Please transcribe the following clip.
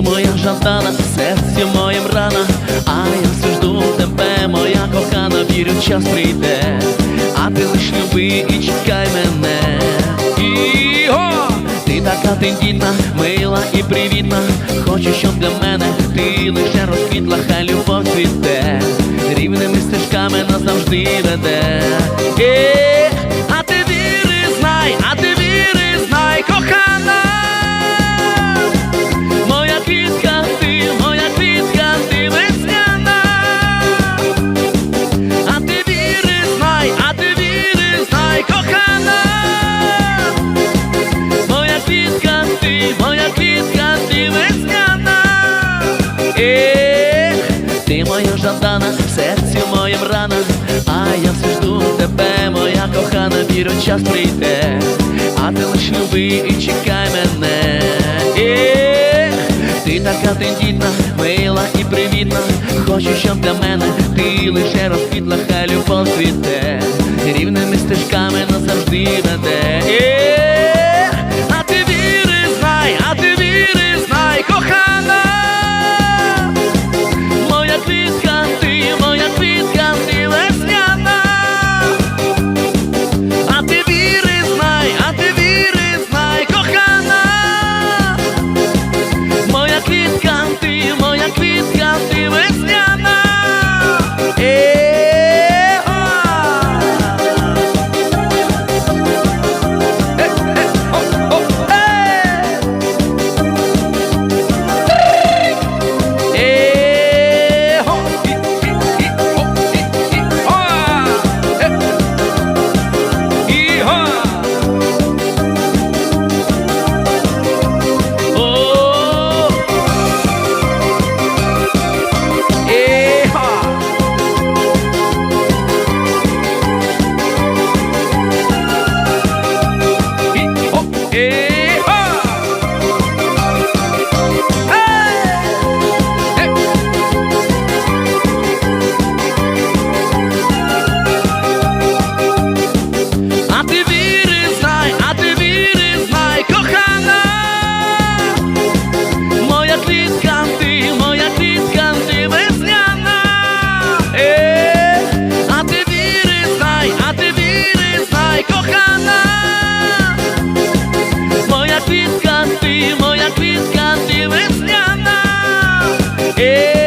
моя жадана, серці моєм рана, а я все жду тебе, моя кохана, вірю, час прийде, а ти лиш люби і чекай мене. І-го! Ти така тендітна, мила і привітна. Хочу, щоб для мене ти лише розквітла, хай любов цвіте, рівними стежками назавжди веде. Моя жадана, в серці моєм рана, а я все жду тебе, моя кохана, вірю, час прийде, а ти лиш люби і чекай мене. Ех, ти така тендітна, мила і привітна. Хочу, щоб для мене ти лише розквітла, хай любов цвіте, рівними Hey.